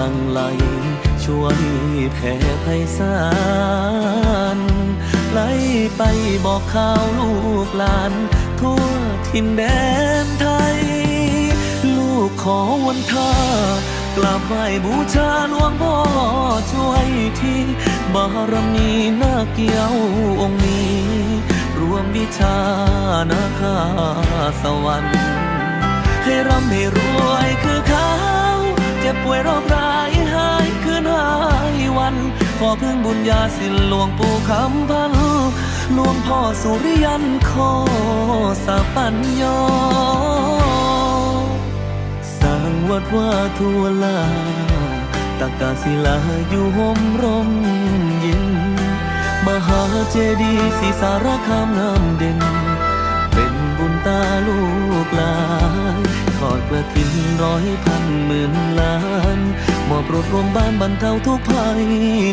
ลังไหลช่วยแผ่ไพศาลไหลไปบอกข่าวลูกหลาน ทั่วทินแดนไทย ลูกขอวันท่ากราบไหว้บูชาหลวงพ่อช่วยที่บารมีนาเกี่ยวองค์นี้ รวมวิชานาคาสวรรค์ ให้ร่ำให้รวยคือเขา จ็บป่วยโรคร้ายหายคืนหายวัน ขอพึ่งบุญญาสิหลวงปู่คำพันหลวงพ่อสุริยันขอสาปัญญาสร้างวัดว่าทัวลาตากาศิลาอยู่ห่มร่มเย็น มหาเจดีย์ศรีสารคามน้ำเด่น เป็นบุญตาลูกหลานทอดกระถินร้อยพันหมื่นล้าน มอบรดรวมบ้านบรรเทาทุกภัย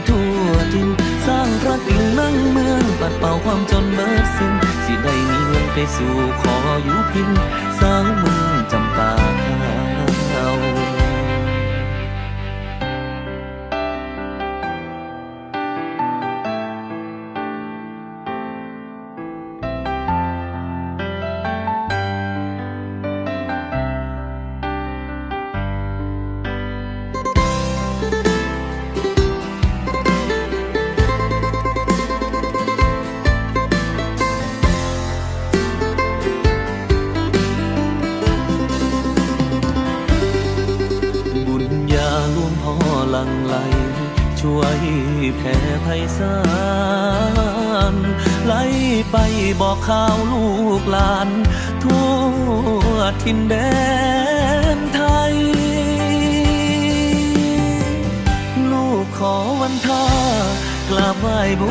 ทั่วทินสร้างพระกิ่งนั่งเมืองปัดเป่าความจนเบิดสิ้นสิได้มีเงินไปสู่ขออยู่พินสร้างเมือง ลังไหล ช่วยแผ่ไพศาลไหลไปบอกข่าวลูกหลาน ทั่วทินแดนไทย ลูกขอวันท่ากราบไหว้